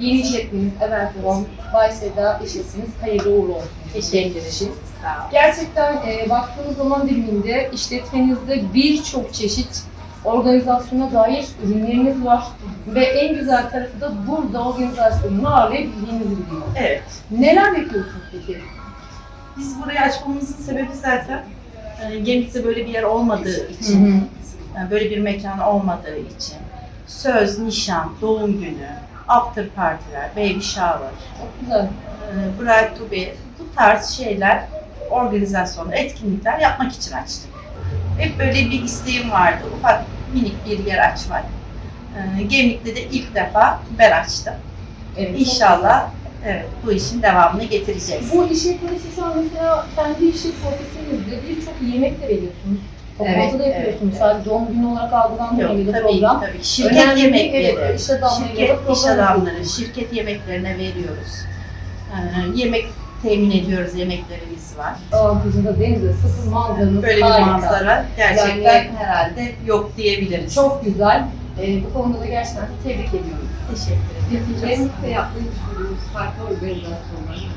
Yeni işletmeniz Everton, Bay Seda işletmeniz hayırlı uğurlu olsun. Teşekkür ederim. Sağ olun. Gerçekten e, baktığınız zaman diliminde işletmenizde birçok çeşit organizasyona dair ürünleriniz var. Ve en güzel tarafı da burada organizasyonunu ağırlayabildiğinizi biliyorum. Evet. Neler yapıyorsunuz peki? Biz burayı açmamızın sebebi zaten e, Gemlik'te böyle bir yer olmadığı için, yani böyle bir mekan olmadığı için söz, nişan, doğum günü, after partiler, baby shower, Çok güzel. e, bride to be bu tarz şeyler, organizasyonlar, etkinlikler yapmak için açtık. Hep böyle bir isteğim vardı, ufak minik bir yer açmak. E, Gemlik'te de ilk defa ben açtım. Evet, çok İnşallah evet, bu işin devamını getireceğiz. Bu işletmesi şu an mesela kendi işi profesyonelizde birçok yemek de veriyorsunuz. Toplantı da Evet, yapıyorsunuz. evet, Sadece doğum günü olarak algılanmıyor bir de tabii, program. tabii. Şirket Önemli yemekleri, iş adamları şirket da iş adamları, şirket yemeklerine veriyoruz. Ee, yemek temin ediyoruz, yemeklerimiz var. Avantajında denize sıfır manzaranız Böyle bir harika. manzara gerçekten Yani- herhalde yok diyebiliriz. Çok güzel. Ee, bu konuda da gerçekten tebrik ediyorum. teşekkür ederim. Yapmayı düşündüğümüz farklı organizasyonlar.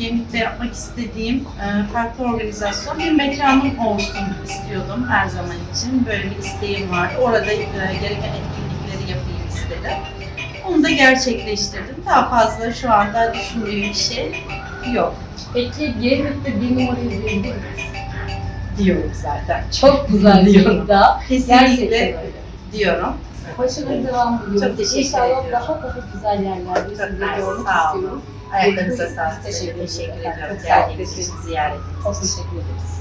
Gemlik'te yapmak istediğim e, farklı organizasyon bir mekanım olsun istiyordum her zaman için. Böyle bir isteğim var. Orada e, gereken etkinlikleri yapayım istedim. Onu da gerçekleştirdim. Daha fazla şu anda düşündüğüm bir şey yok Peki Gemlik'te bir numara izleyebilir diyorum zaten. Çok güzel bir Diyorum. iddia. Kesinlikle diyorum. Başarılı devam ediyoruz. Çok teşekkür İnşallah ediyorum. daha daha güzel yerlerde sizi görmek sağ olun. istiyorum. Ayaklarınıza Teşekkür sağlık. ederim. Teşekkür ediyorum. Geldiğiniz için, ziyaretiniz Çok teşekkür ederiz.